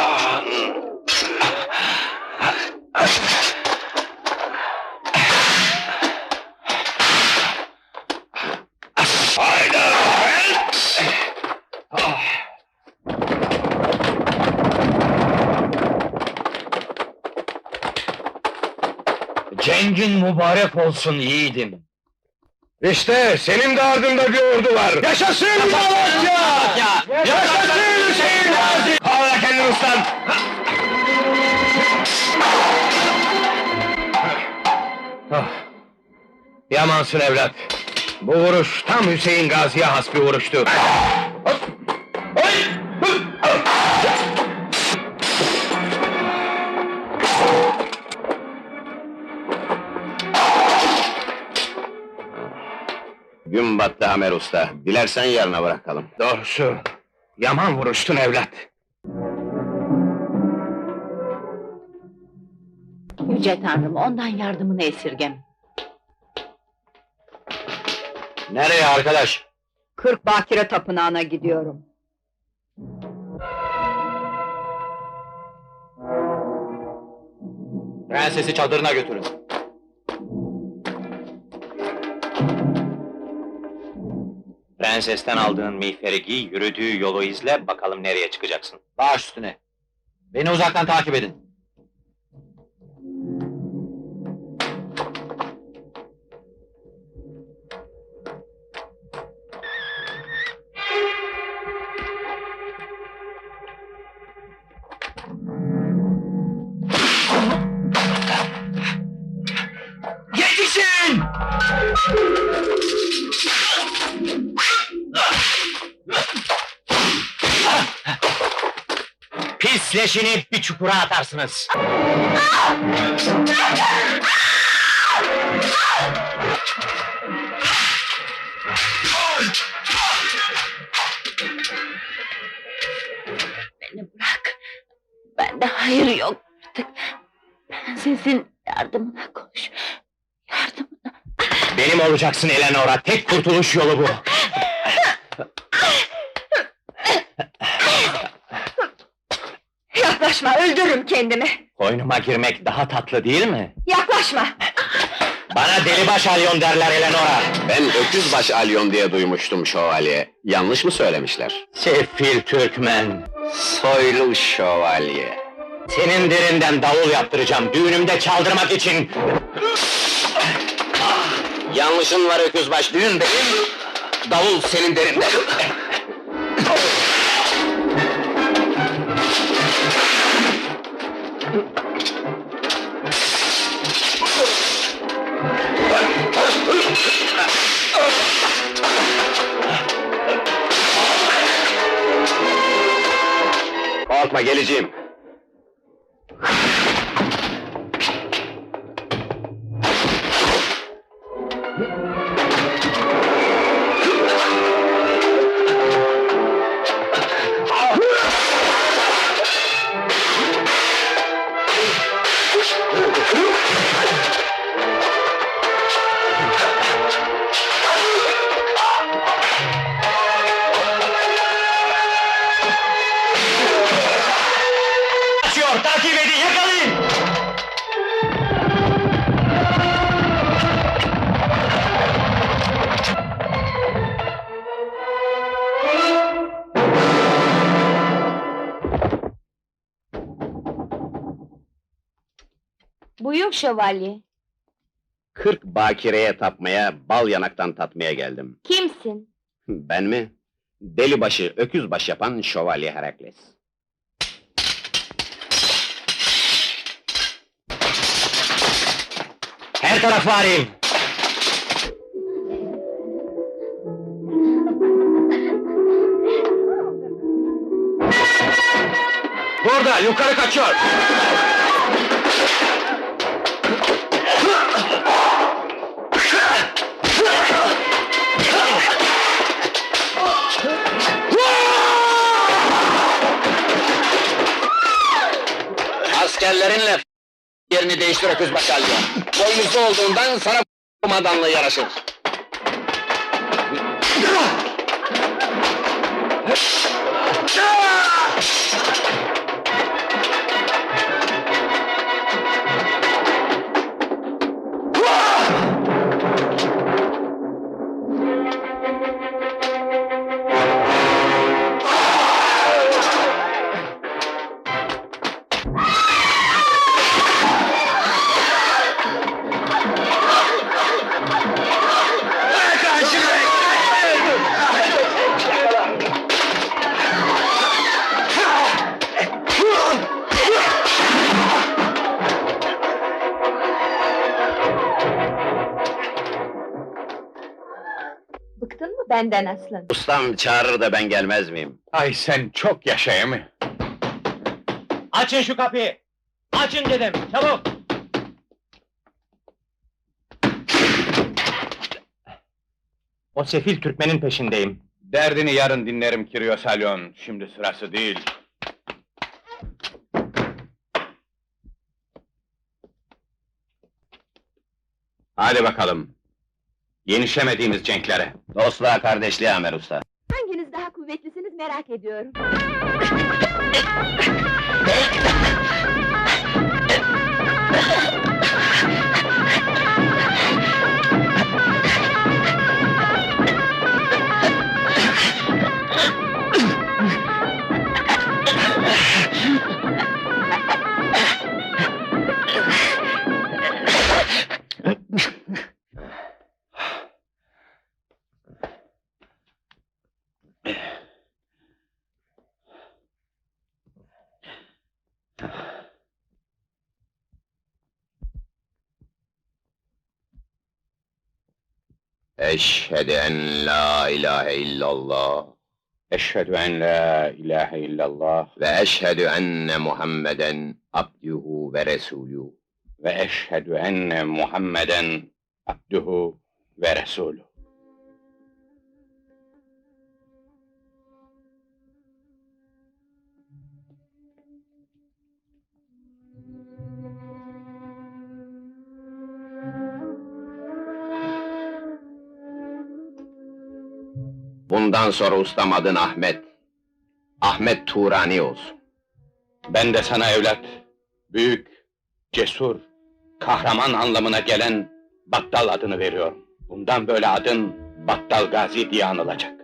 Oh. Cengin mübarek olsun yiğidim. İşte senin de ardında bir ordu var. Yaşasın Malatya! Yaşasın Hüseyin Gazi! Hala kendini ıslan! Ah, Yamansın evlat. Bu vuruş tam Hüseyin Gazi'ye has bir vuruştu. Gün battı Hamer Usta. Dilersen yarına bırakalım. Doğrusu, yaman vuruştun evlat. Yüce Tanrım ondan yardımını esirgem. Nereye arkadaş? Kırk Bakire Tapınağı'na gidiyorum. Prensesi çadırına götürün. Prensesten aldığın miğferi giy, yürüdüğü yolu izle, bakalım nereye çıkacaksın. Baş üstüne. Beni uzaktan takip edin. Pis leşini bir çukura atarsınız. Beni bırak. Bende hayır yok artık. Prensesin yardımına koş. Yardımına. Benim olacaksın Eleanora, tek kurtuluş yolu bu. Yaklaşma öldürürüm kendimi. Koynuma girmek daha tatlı değil mi? Yaklaşma. Bana delibaş alyon derler Eleanora. Ben öküzbaş alyon diye duymuştum şövalye. Yanlış mı söylemişler? Sefil Türkmen. Soylu şövalye. Senin derinden davul yaptıracağım, düğünümde çaldırmak için. Yanlışın var öküzbaş, düğün benim, davul senin derinde. Korkma geleceğim. Kaçıyor, edin, yakalayın! Buyur şövalye. Kırk bakireye tapmaya, bal yanaktan tatmaya geldim. Kimsin? Ben mi? Delibaşı, öküzbaş yapan şövalye Herakles. Her tarafı arayın! Burada, yukarı kaçıyor! Yerini değiştir öküz bakalyon. Boynuzlu olduğundan sana kumandanlığı yaraşır. Benden aslan? Ustam çağırır da ben gelmez miyim? Ay sen çok yaşaya mı? Açın şu kapıyı! Açın dedim, çabuk! O sefil Türkmenin peşindeyim. Derdini yarın dinlerim Kiryosalyon. Şimdi sırası değil. Hadi bakalım. Yenişemediğimiz cenklere. Dostluğa kardeşliğe Amer Usta. Hanginiz daha kuvvetlisiniz merak ediyorum. Eşhedü en la ilahe illallah Eşhedü en la ilahe illallah ve eşhedü enne Muhammeden abduhu ve resulü. ve eşhedü enne Muhammeden abduhu ve resulü. Bundan sonra ustam adın Ahmet. Ahmet Turani olsun. Ben de sana evlat, büyük, cesur, kahraman anlamına gelen Battal adını veriyorum. Bundan böyle adın Battal Gazi diye anılacak.